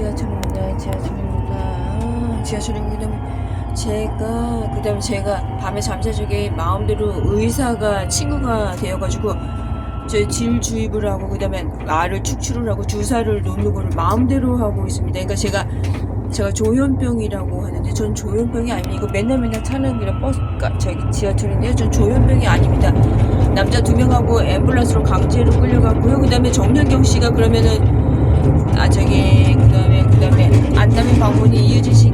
지하철입니다. 지하철입니다. 아, 그다음에 제가 그다음에 제가 밤에 적에 마음대로 의사가 친구가 되어가지고 저 질주입을 하고 그다음에 알을 축출을 하고 주사를 놓는 거를 마음대로 하고 있습니다. 그러니까 제가 제가 조현병이라고 하는데 전 조현병이 아닙니다. 이거 맨날 맨날 타는 그냥 버스 가 저기 지하철인데요. 전 조현병이 아닙니다. 남자 두 명하고 앰뷸런스로 강제로 끌려갔고요. 그다음에 정현경 씨가 그러면은 아 저기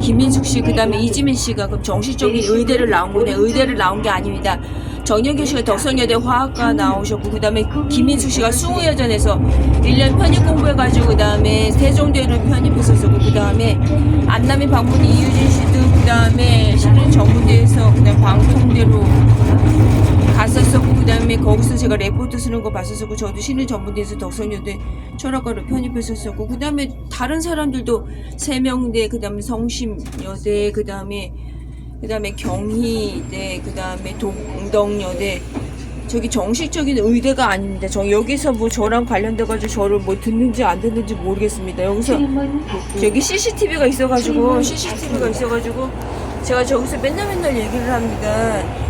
김민숙 씨, 그 다음에 이지민 씨가 그럼 정신적인 의대를 나온 거네. 의대를 나온 게 아닙니다. 정현경 씨가 덕성여대 화학과 나오셨고 그 다음에 김민숙 씨가 수우여전에서 1년 편입 공부해가지고 그 다음에 세종대를 편입했었고 그 다음에 안남의 방문 이유진 씨도 그 다음에 신흥 전문대에서 그다음 방통대로 갔었었고 그다음에 거기서 제가 레포트 쓰는 거 봤었었고 저도 신의 전문대에서 덕성여대 철학과로 편입했었었고 그 다음에 다른 사람들도 세명대 그 다음에 성심여대 그 다음에 그 다음에 경희대 그 다음에 동덕여대 저기 정식적인 의대가 아닙니다. 저 여기서 뭐 저랑 관련돼 가지고 저를 뭐 듣는지 안 듣는지 모르겠습니다. 여기서 여기 CCTV가 있어가지고 CCTV가 있어가지고 제가 저기서 맨날 맨날 얘기를 합니다.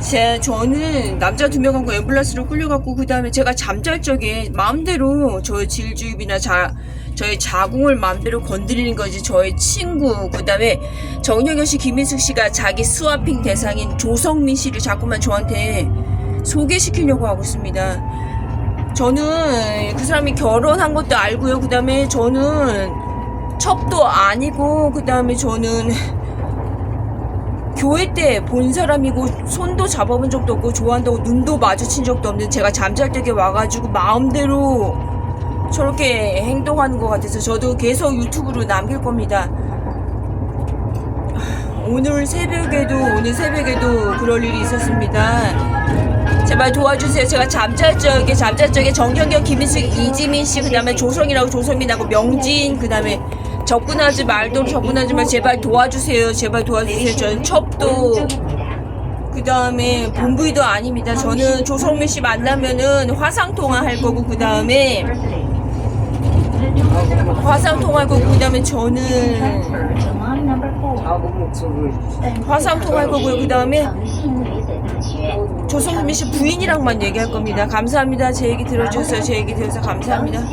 제 저는 남자 두 명하고 앰뷸런스로 끌려갔고 그 다음에 제가 잠잘 적에 마음대로 저의 질주입이나 자 저의 자궁을 마음대로 건드리는 거지 저의 친구 그 다음에 정영현 씨, 김민숙 씨가 자기 스와핑 대상인 조성민 씨를 자꾸만 저한테 소개시키려고 하고 있습니다. 저는 그 사람이 결혼한 것도 알고요. 그 다음에 저는 첩도 아니고 그 다음에 저는 교회 때 본 사람이고 손도 잡아본 적도 없고 좋아한다고 눈도 마주친 적도 없는 제가 잠잘 때게 와가지고 마음대로 저렇게 행동하는 것 같아서 저도 계속 유튜브로 남길 겁니다. 하, 오늘 새벽에도 오늘 새벽에도 그럴 일이 있었습니다. 제발 도와주세요. 제가 잠잘 적에 잠잘 적에 정경경, 김인숙, 이지민 씨 그다음에 조성이라고 조성민하고 명진 그다음에 접근하지 말도록 접근하지 말 제발 도와주세요. 제발 도와주세요. 저는 첩도 그 다음에 본부의도 아닙니다. 저는 조성민 씨 만나면은 화상 통화할 거고 그 다음에 화상 통화할 거고 그 다음에 저는 화상 통화할 거고요. 그 다음에 조성민 씨 부인이랑만 얘기할 겁니다. 감사합니다. 제 얘기 들어주셔서 제 얘기 들어서 감사합니다.